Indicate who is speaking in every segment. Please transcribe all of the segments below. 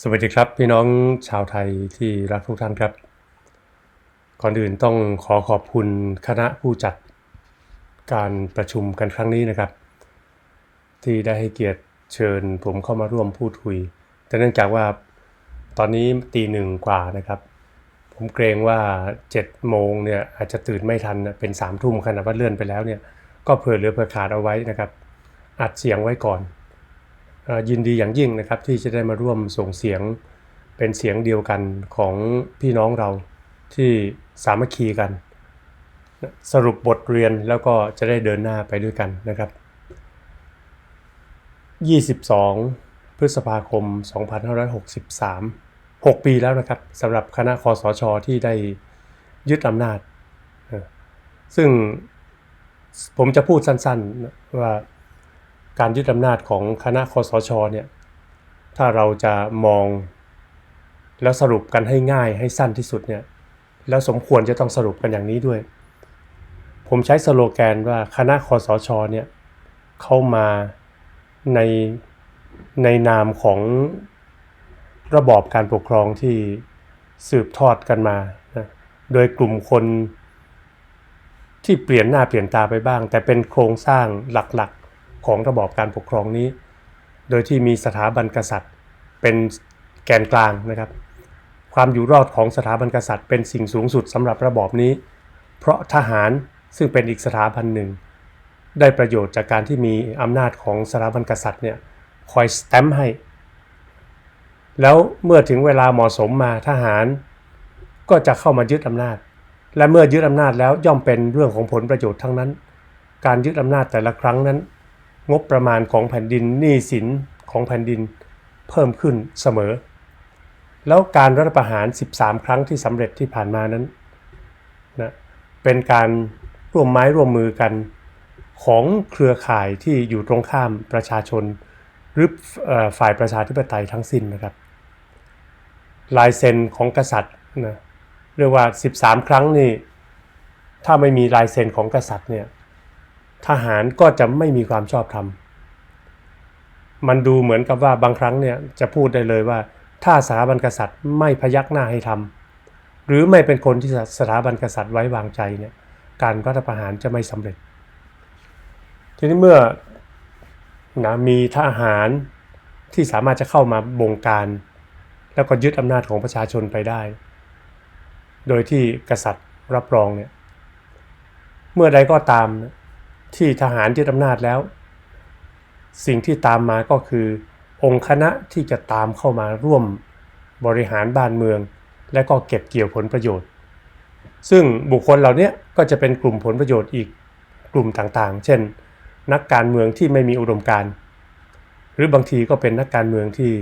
Speaker 1: สวัสดีครับ พี่น้องชาวไทยที่รักทุกท่านครับ ก่อนอื่นต้องขอขอบคุณคณะผู้จัดการประชุมกันครั้งนี้นะครับ ที่ได้ให้เกียรติเชิญผมเข้ามาร่วมพูดคุย แต่เนื่องจากว่าตอนนี้ตีหนึ่งกว่านะครับ ผมเกรงว่า7โมงเนี่ยอาจจะตื่นไม่ทันเป็น3ามทุ่มขนาดว่าเลื่อนไปแล้วเนี่ยก็เผื่อเหลือเผื่อขาดเอาไว้นะครับอัดเสียงไว้ก่อน ยินดีอย่างยิ่งนะครับที่จะได้มาร่วมส่งเสียงเป็นเสียงเดียวกันของพี่น้องเราที่สามัคคีกัน สรุปบทเรียนแล้วก็จะได้เดินหน้าไปด้วยกันนะครับ 22 พฤษภาคม 2563 6 ปีแล้วนะครับสำหรับคณะคอสชที่ได้ยึดอำนาจ ซึ่งผมจะพูดสั้นๆว่า การยึดอำนาจของคณะคอสชเนี่ยถ้าเราจะมองแล้วสรุปกันให้ง่ายให้สั้นที่สุดเนี่ยแล้วสมควรจะต้องสรุปกันอย่างนี้ด้วย ผมใช้สโลแกนว่าคณะคอสชเนี่ยเข้ามาในในนามของระบอบการปกครองที่สืบทอดกันมานะโดยกลุ่มคนที่เปลี่ยนหน้าเปลี่ยนตาไปบ้าง แต่เป็นโครงสร้างหลัก ของระบอบการปกครองนี้ โดยที่มีสถาบันกษัตริย์ เป็นแกนกลางนะครับ ความอยู่รอดของสถาบันกษัตริย์ เป็นสิ่งสูงสุดสำหรับระบอบนี้ เพราะทหารซึ่งเป็นอีกสถาบันหนึ่ง ได้ประโยชน์จากการที่มีอำนาจของสถาบันกษัตริย์เนี่ยคอยสแตมป์ให้ แล้วเมื่อถึงเวลาเหมาะสมมาทหาร ก็จะเข้ามายึดอำนาจ และเมื่อยึดอำนาจแล้วย่อมเป็นเรื่องของผลประโยชน์ทั้งนั้น การยึดอำนาจแต่ละครั้งนั้น งบประมาณของแผ่นดินหนี้สินของแผ่นดินเพิ่มขึ้นเสมอ แล้วการรัฐประหาร 13 ครั้งที่สำเร็จที่ผ่านมานั้นนะเป็นการร่วมไม้ร่วมมือกันของเครือข่ายที่อยู่ตรงข้ามประชาชน หรือฝ่ายประชาธิปไตยทั้งสิ้นนะครับลายเซ็นของกษัตริย์นะเรียกว่า 13 ครั้งนี่ถ้าไม่มีลายเซ็นของกษัตริย์เนี่ย ทหารก็จะไม่มีความชอบธรรม มันดูเหมือนกับว่าบางครั้งเนี่ยจะพูดได้เลยว่า ถ้าสถาบันกษัตริย์ไม่พยักหน้าให้ทำหรือไม่เป็นคนที่สถาบันกษัตริย์ไว้วางใจเนี่ยการรัฐประหารจะไม่สำเร็จ ทีนี้เมื่อนะมีทหารที่สามารถจะเข้ามาบงการ แล้วก็ยึดอำนาจของประชาชนไปได้ โดยที่กษัตริย์รับรองเนี่ยเมื่อใดก็ตามนะ ที่ทหารยึดอำนาจแล้ว สิ่งที่ตามมาก็คือ องค์คณะที่จะตามเข้ามาร่วมบริหารบ้านเมือง และก็เก็บเกี่ยวผลประโยชน์ ซึ่งบุคคลเหล่านี้ก็จะเป็นกลุ่มผลประโยชน์อีกกลุ่มต่างๆ เช่น นักการเมืองที่ไม่มีอุดมการณ์หรือบางทีก็เป็นนักการเมืองที่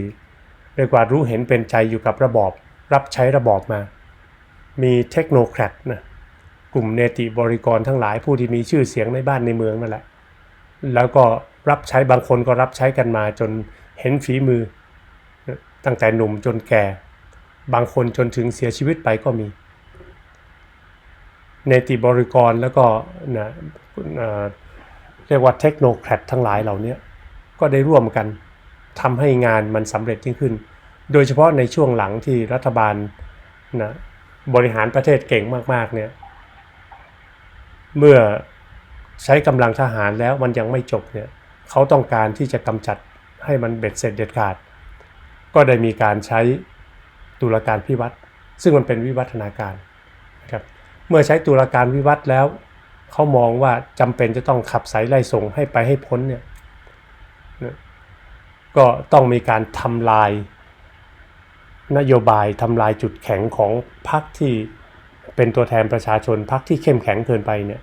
Speaker 1: เรียกว่ารู้เห็นเป็นใจอยู่กับระบอบ รับใช้ระบอบมา มีเทคโนแครดนะ กลุ่มเนติบริกรทั้งหลายผู้ที่มีชื่อเสียงในบ้านในเมืองนั่นแหละ แล้วก็รับใช้บางคนก็รับใช้กันมาจนเห็นฝีมือ ตั้งแต่หนุ่มจนแก่ บางคนจนถึงเสียชีวิตไปก็มี เนติบริกรแล้วก็นะเอ่อเรียกว่าเทคโนแครดทั้งหลายเหล่านี้ก็ได้ร่วมกันทำให้งานมันสำเร็จยิ่งขึ้น โดยเฉพาะในช่วงหลังที่รัฐบาลนะบริหารประเทศเก่งมากๆเนี่ย เมื่อใช้กำลังทหารแล้วมันยังไม่จบเนี่ยเขาต้องการที่จะกำจัดให้มันเบ็ดเสร็จเด็ดขาด ก็ได้มีการใช้ตุลาการพิวัตรซึ่งมันเป็นวิวัฒนาการนะครับเมื่อใช้ตุลาการวิวัฒน์แล้วเขามองว่าจำเป็นจะต้องขับสายไล่ส่งให้ไปให้พ้นเนี่ยนะก็ต้องมีการทำลายนโยบายทำลายจุดแข็งของพรรคที่ เป็นตัวแทนประชาชนพรรคที่เข้มแข็งเกินไปเนี่ย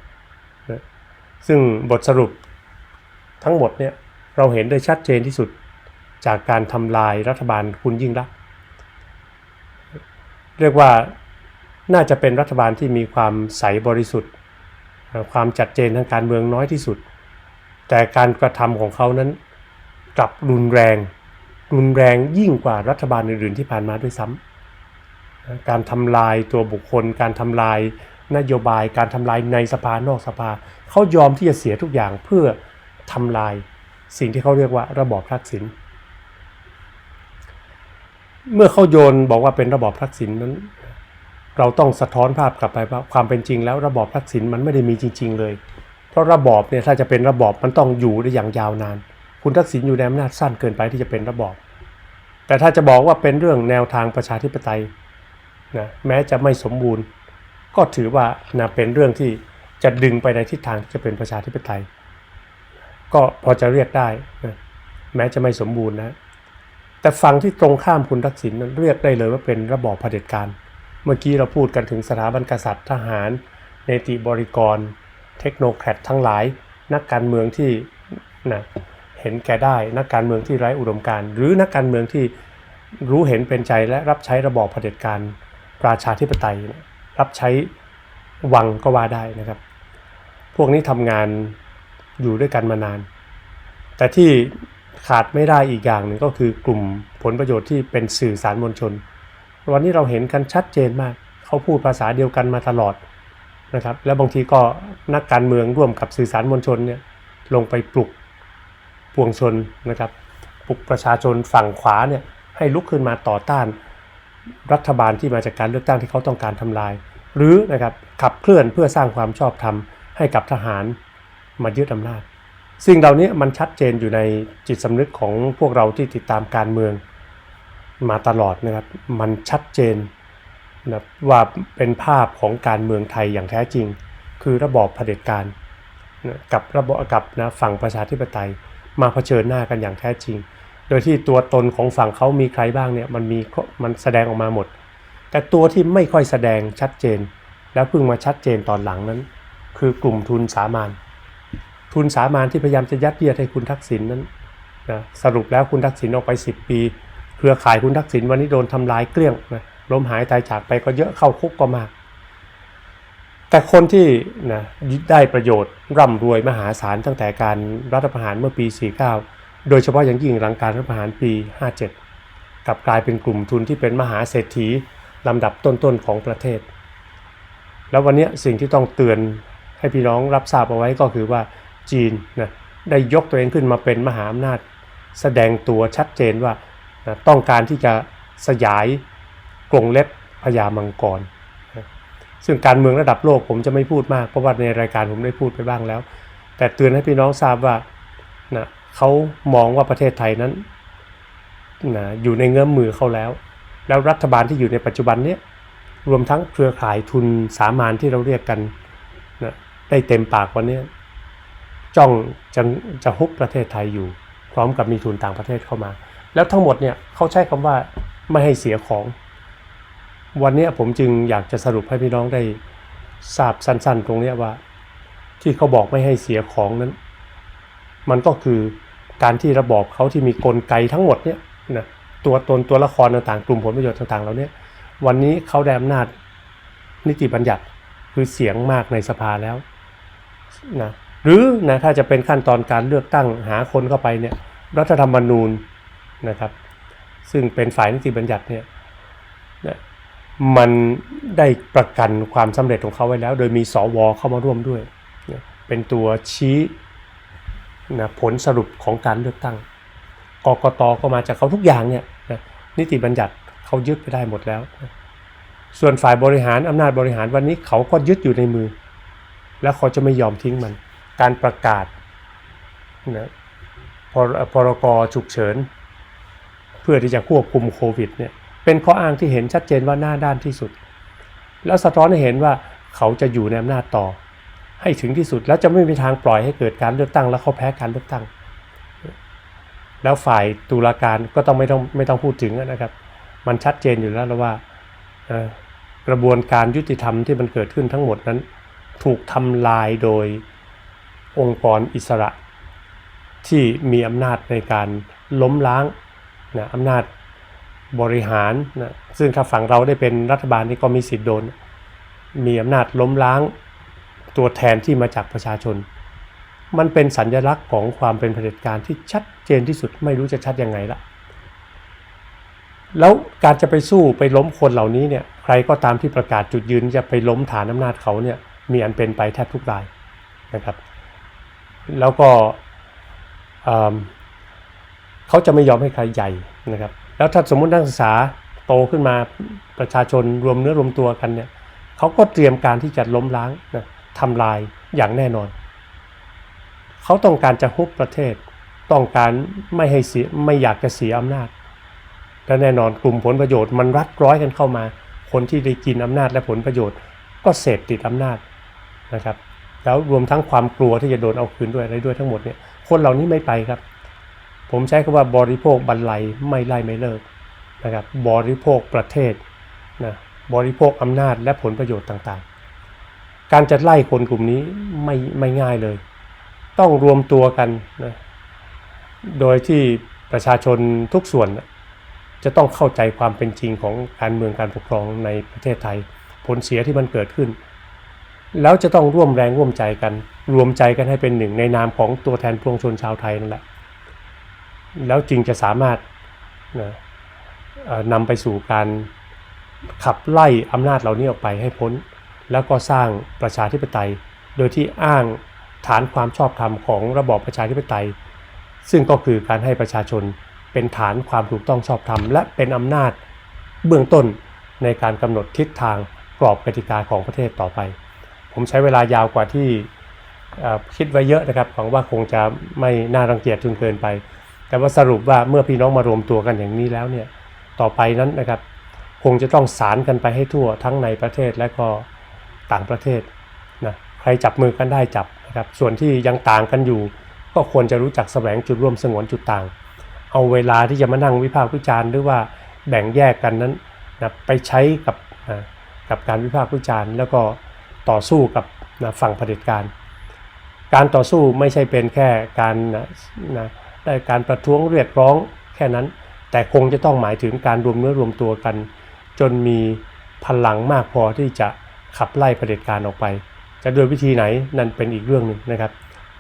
Speaker 1: ซึ่งบทสรุปทั้งหมดเนี่ยเราเห็นได้ชัดเจนที่สุดจากการทำลายรัฐบาลคุณยิ่งรัก เรียกว่าน่าจะเป็นรัฐบาลที่มีความใสบริสุทธิ์ ความจัดเจนทางการเมืองน้อยที่สุด แต่การกระทำของเขานั้นกลับรุนแรง รุนแรงยิ่งกว่ารัฐบาลอื่นๆที่ผ่านมาด้วยซ้ำ การทำลายตัวบุคคล การทำลายนโยบาย การทำลายในสภานอกสภา เขายอมที่จะเสียทุกอย่างเพื่อทำลายสิ่งที่เขาเรียกว่าระบอบทักษิณเมื่อเขาโยนบอกว่าเป็นระบอบทักษิณนั้น เราต้องสะท้อนภาพกลับไปว่าความเป็นจริงแล้วระบอบทักษิณมันไม่ได้มีจริง ๆ เลย เพราะระบอบเนี่ยถ้าจะเป็นระบอบมันต้องอยู่ได้อย่างยาวนาน คุณทักษิณอยู่ในอำนาจสั้นเกินไปที่จะเป็นระบอบ แต่ถ้าจะบอกว่าเป็นเรื่องแนวทางประชาธิปไตย นะแม้จะไม่สมบูรณ์ ก็ถือว่านะเป็นเรื่องที่จะดึงไปในทิศทางที่จะเป็นประชาธิปไตย ก็พอจะเรียกได้นะแม้จะไม่สมบูรณ์นะ แต่ฝั่งที่ตรงข้ามคุณทักษิณนั้นเรียกได้เลยว่าเป็นระบอบเผด็จการ เมื่อกี้เราพูดกันถึงสถาบันกษัตริย์ทหารเนติบริกร เทคโนแครดทั้งหลาย นักการเมืองที่นะเห็นแก่ได้ นักการเมืองที่ไร้อุดมการ หรือนักการเมืองที่รู้เห็นเป็นใจและรับใช้ระบอบเผด็จการ ประชาธิปไตยรับใช้วังก็ว่าได้นะครับ พวกนี้ทำงานอยู่ด้วยกันมานาน แต่ที่ขาดไม่ได้อีกอย่างหนึ่งก็คือกลุ่มผลประโยชน์ที่เป็นสื่อสารมวลชน วันนี้เราเห็นกันชัดเจนมาก เขาพูดภาษาเดียวกันมาตลอดนะครับ แล้วบางทีก็นักการเมืองร่วมกับสื่อสารมวลชนเนี่ยลงไปปลุกปวงชนนะครับ ปลุกประชาชนฝั่งขวาเนี่ยให้ลุกขึ้นมาต่อต้าน รัฐบาลที่มาจากการเลือกตั้งที่เขาต้องการทำลาย หรือนะครับขับเคลื่อนเพื่อสร้างความชอบธรรมให้กับทหารมายึดอำนาจสิ่งเหล่านี้มันชัดเจนอยู่ในจิตสำนึกของพวกเราที่ติดตามการเมืองมาตลอดนะครับ มันชัดเจนนะว่าเป็นภาพของการเมืองไทยอย่างแท้จริง คือระบอบเผด็จการนะกับระบอบกับนะฝั่งประชาธิปไตยมาเผชิญหน้ากันอย่างแท้จริง โดยที่ตัวตนของฝั่งเขามีใครบ้างเนี่ยมันมีมันแสดงออกมาหมด แต่ตัวที่ไม่ค่อยแสดงชัดเจน แล้วเพิ่งมาชัดเจนตอนหลังนั้น คือกลุ่มทุนสามานทุนสามานที่พยายามจะยัดเยียดให้คุณทักษิณนนั้นนะสรุปแล้วคุณทักษิณออกไป 10 ปี เครือข่ายคุณทักษิณวันนี้โดนทำลายเกลี้ยงนะล้มหายตายจากไปก็เยอะเข้าคุกก็มาก แต่คนที่นะได้ประโยชน์ร่ำรวยมหาศาลตั้งแต่การรัฐประหารเมื่อปี 49 โดยเฉพาะอย่างยิ่งหลังการรัฐประหารปี 57 กลับกลายเป็นกลุ่มทุนที่เป็นมหาเศรษฐีลำดับต้นๆของประเทศ แล้ววันนี้สิ่งที่ต้องเตือนให้พี่น้องรับทราบเอาไว้ก็คือว่าจีนนะได้ยกตัวเองขึ้นมาเป็นมหาอำนาจ แสดงตัวชัดเจนว่านะต้องการที่จะสยายกรงเล็บพญามังกรนะซึ่งการเมืองระดับโลกผมจะไม่พูดมากเพราะว่าในรายการผมได้พูดไปบ้างแล้ว แต่เตือนให้พี่น้องทราบว่านะ เขามองว่าประเทศไทยนั้นนะอยู่ในเงื้อมมือเขาแล้ว แล้วรัฐบาลที่อยู่ในปัจจุบันเนี้ยรวมทั้งเครือข่ายทุนสามานที่เราเรียกกันนะได้เต็มปากวันนี้จ้องจะจะฮุบประเทศไทยอยู่ พร้อมกับมีทุนต่างประเทศเข้ามา แล้วทั้งหมดเนี่ยเขาใช้คำว่าไม่ให้เสียของ วันนี้ผมจึงอยากจะสรุปให้พี่น้องได้ทราบสั้น ๆ ตรงนี้ว่า ที่เขาบอกไม่ให้เสียของนั้น มันก็คือการที่ระบอบเขาที่มีกลไกทั้งหมดเนี่ยนะตัวตนตัวละครต่างๆกลุ่มผลประโยชน์ต่างๆเหล่านี้วันนี้เขาได้อำนาจนิติบัญญัติคือเสียงมากในสภาแล้วนะหรือนะถ้าจะเป็นขั้นตอนการเลือกตั้งหาคนเข้าไปเนี่ยรัฐธรรมนูญนะครับซึ่งเป็นฝ่ายนิติบัญญัติเนี่ยนะมันได้ประกันความสำเร็จของเขาไว้แล้ว โดยมีสวเข้ามาร่วมด้วยนะเป็นตัวชี้ นะผลสรุปของการเลือกตั้งกกตก็มาจากเขาทุกอย่างเนี่ยนะนิติบัญญัติเขายึดไปได้หมดแล้วนะส่วนฝ่ายบริหารอำนาจบริหารวันนี้เขาก็ยึดอยู่ในมือ แล้วเขาจะไม่ยอมทิ้งมัน การประกาศนะพรพรกฉุกเฉิน เพื่อที่จะควบคุมโควิดเนี่ยเป็นข้ออ้างที่เห็นชัดเจนว่าหน้าด้านที่สุด แล้วสะท้อนให้เห็นว่าเขาจะอยู่ในอำนาจต่อ ให้ถึงที่สุด แล้วจะไม่มีทางปล่อยให้เกิดการเลือกตั้ง แล้วเขาแพ้การเลือกตั้ง แล้วฝ่ายตุลาการก็ต้องไม่ต้องไม่ต้องพูดถึงนะครับ มันชัดเจนอยู่แล้วว่าเอ่อกระบวนการยุติธรรมที่มันเกิดขึ้นทั้งหมดนั้น ถูกทำลายโดยองค์กรอิสระ ที่มีอำนาจในการล้มล้างนะอำนาจบริหารนะซึ่งถ้าฝั่งเราได้เป็นรัฐบาลนี่ก็มีสิทธิ์โดน มีอำนาจล้มล้าง ตัวแทนที่มาจากประชาชน มันเป็นสัญลักษณ์ของความเป็นเผด็จการที่ชัดเจนที่สุดไม่รู้จะชัดยังไงละแล้วการจะไปสู้ไปล้มคนเหล่านี้เนี่ยใครก็ตามที่ประกาศจุดยืนจะไปล้มฐานอำนาจเขาเนี่ยมีอันเป็นไปแทบทุกรายนะครับ แล้วก็เอิ่มเขาจะไม่ยอมให้ใครใหญ่นะครับ แล้วถ้าสมมุตินักศึกษาโตขึ้นมาประชาชนรวมเนื้อรวมตัวกันเนี่ยเขาก็เตรียมการที่จะล้มล้างนะ ทำลายอย่างแน่นอน เขาต้องการจะฮุบประเทศ ต้องการไม่ให้เสียไม่อยากจะเสียอำนาจ และแน่นอนกลุ่มผลประโยชน์มันรัดร้อยกันเข้ามา คนที่ได้กินอำนาจและผลประโยชน์ ก็เสพติดอำนาจนะครับ แล้วรวมทั้งความกลัวที่จะโดนเอาคืนด้วยอะไรด้วยทั้งหมดเนี่ย คนเหล่านี้ไม่ไปครับ ผมใช้คำว่าบริโภคบรรลัยไม่ไล่ไม่เลิกนะครับ บริโภคประเทศนะบริโภคอำนาจและผลประโยชน์ต่าง การจะไล่คนกลุ่มนี้ไม่ไม่ง่ายเลย ต้องรวมตัวกันนะโดยที่ประชาชนทุกส่วน จะต้องเข้าใจความเป็นจริงของการเมืองการปกครองในประเทศไทย ผลเสียที่มันเกิดขึ้น แล้วจะต้องร่วมแรงร่วมใจกัน รวมใจกันให้เป็นหนึ่งในนามของตัวแทนปวงชนชาวไทยนั่นแหละแล้วจึงจะสามารถนะนำไปสู่การขับไล่อำนาจเหล่านี้ออกไปให้พ้น แล้วก็สร้างประชาธิปไตย โดยที่อ้างฐานความชอบธรรมของระบอบประชาธิปไตย ซึ่งก็คือการให้ประชาชนเป็นฐานความถูกต้องชอบธรรม และเป็นอำนาจเบื้องต้นในการกำหนดทิศทางกรอบกติกาของประเทศต่อไป ผมใช้เวลายาวกว่าที่คิดไว้เยอะนะครับหวังว่าคงจะไม่น่ารังเกียจจนเกินไป แต่ว่าสรุปว่าเมื่อพี่น้องมารวมตัวกันอย่างนี้แล้วเนี่ยต่อไปนั้นนะครับคงจะต้องสารกันไปให้ทั่วทั้งในประเทศและก็ ต่างประเทศนะใครจับมือกันได้จับนะครับส่วนที่ยังต่างกันอยู่ ก็ควรจะรู้จักแสวงจุดร่วมสงวนจุดต่าง เอาเวลาที่จะมานั่งวิพากษ์วิจารณ์หรือว่าแบ่งแยกกันนั้นนะไปใช้กับนะกับการวิพากษ์วิจารณ์แล้วก็ต่อสู้กับนะฝั่งเผด็จการ การต่อสู้ไม่ใช่เป็นแค่การนะนะได้การประท้วงเรียกร้องแค่นั้น แต่คงจะต้องหมายถึงการรวมเนื้อรวมตัวกัน จนมีพลังมากพอที่จะ ขับไล่เผด็จการออกไป จะด้วยวิธีไหนนั่นเป็นอีกเรื่องหนึ่งนะครับ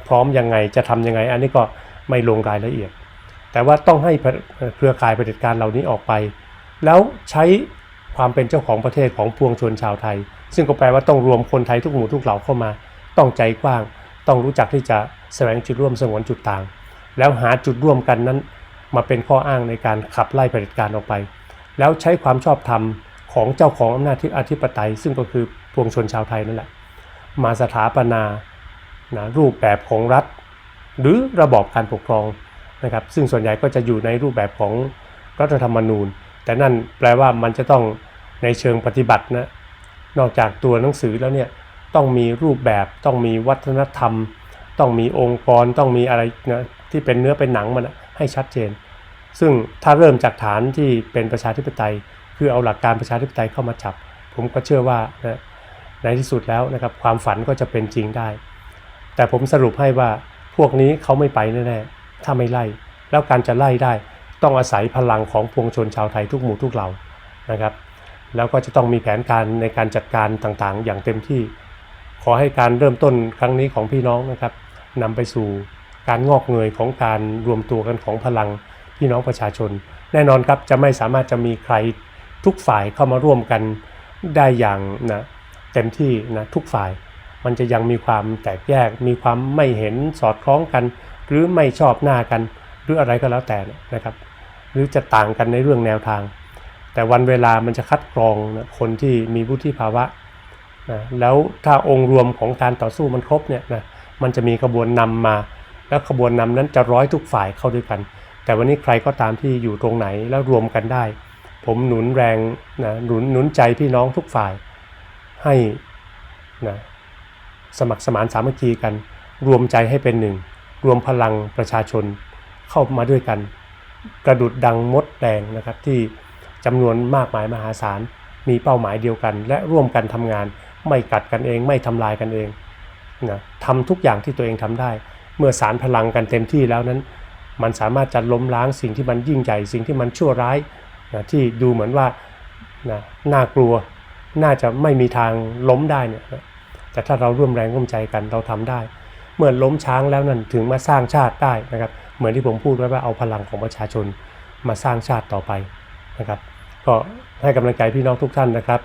Speaker 1: พร้อมยังไงจะทำยังไง อันนี้ก็ไม่ลงรายละเอียด แต่ว่าต้องให้เครือข่ายเผด็จการเหล่านี้ออกไป แล้วใช้ความเป็นเจ้าของประเทศของพวงชนชาวไทย ซึ่งก็แปลว่าต้องรวมคนไทยทุกหมู่ทุกเหล่าเข้ามา ต้องใจกว้าง ต้องรู้จักที่จะแสวงจุดร่วมสงวนจุดต่าง แล้วหาจุดร่วมกันนั้น มาเป็นข้ออ้างในการขับไล่เผด็จการออกไป แล้วใช้ความชอบธรรม ของเจ้าของอำนาจที่อธิปไตย ซึ่งก็คือปวงชนชาวไทยนั่นแหละ มาสถาปนานะรูปแบบของรัฐ หรือระบอบการปกครองนะครับ ซึ่งส่วนใหญ่ก็จะอยู่ในรูปแบบของรัฐธรรมนูญ แต่นั่นแปลว่ามันจะต้องในเชิงปฏิบัตินะนอกจากตัวหนังสือแล้วเนี่ยต้องมีรูปแบบต้องมีวัฒนธรรม ต้องมีองค์กรต้องมีอะไรนะที่เป็นเนื้อเป็นหนังมันนะให้ชัดเจน ซึ่งถ้าเริ่มจากฐานที่เป็นประชาธิปไตย คือเอาหลักการประชาธิปไตยเข้ามาจับ ผมก็เชื่อว่านะในที่สุดแล้วนะครับความฝันก็จะเป็นจริงได้ แต่ผมสรุปให้ว่าพวกนี้เขาไม่ไปแน่ๆถ้าไม่ไล่ แล้วการจะไล่ได้ต้องอาศัยพลังของพวงชนชาวไทยทุกหมู่ทุกเหล่านะครับ แล้วก็จะต้องมีแผนการในการจัดการต่างๆ อย่างเต็มที่ ขอให้การเริ่มต้นครั้งนี้ของพี่น้องนะครับนำไปสู่การงอกเงยของการรวมตัวกันของพลังพี่น้องประชาชน แน่นอนครับจะไม่สามารถจะมีใคร ทุกฝ่ายเข้ามาร่วมกันได้อย่างนะเต็มที่นะทุกฝ่ายมันจะยังมีความแตกแยก มีความไม่เห็นสอดคล้องกัน หรือไม่ชอบหน้ากันหรืออะไรก็แล้วแต่นะครับ หรือจะต่างกันในเรื่องแนวทาง แต่วันเวลามันจะคัดกรองนะคนที่มีวุฒิภาวะนะแล้วถ้าองค์รวมของการต่อสู้มันครบเนี่ยนะมันจะมีขบวนนำมา แล้วขบวนนำนั้นจะร้อยทุกฝ่ายเข้าด้วยกัน แต่วันนี้ใครก็ตามที่อยู่ตรงไหนแล้วรวมกันได้ ผมหนุนแรงนะหนุนหนุนใจพี่น้องทุกฝ่ายให้นะสมัครสมานสามัคคีกัน รวมใจให้เป็นหนึ่ง รวมพลังประชาชนเข้ามาด้วยกัน กระดุดดังมดแดงนะครับที่จำนวนมากมายมหาศาล มีเป้าหมายเดียวกัน และร่วมกันทำงาน ไม่กัดกันเอง ไม่ทำลายกันเองนะทำทุกอย่างที่ตัวเองทำได้ เมื่อสารพลังกันเต็มที่แล้วนั้น มันสามารถจะล้มล้างสิ่งที่มันยิ่งใหญ่ สิ่งที่มันชั่วร้าย นะที่ดูเหมือนว่านะน่ากลัวน่าจะไม่มีทางล้มได้เนี่ยนะแต่ถ้าเราร่วมแรงร่วมใจกันเราทำได้ เมื่อล้มช้างแล้วนั่นถึงมาสร้างชาติได้นะครับ เหมือนที่ผมพูดไว้ว่าเอาพลังของประชาชนมาสร้างชาติต่อไปนะครับ ก็ให้กำลังใจพี่น้องทุกท่านนะครับ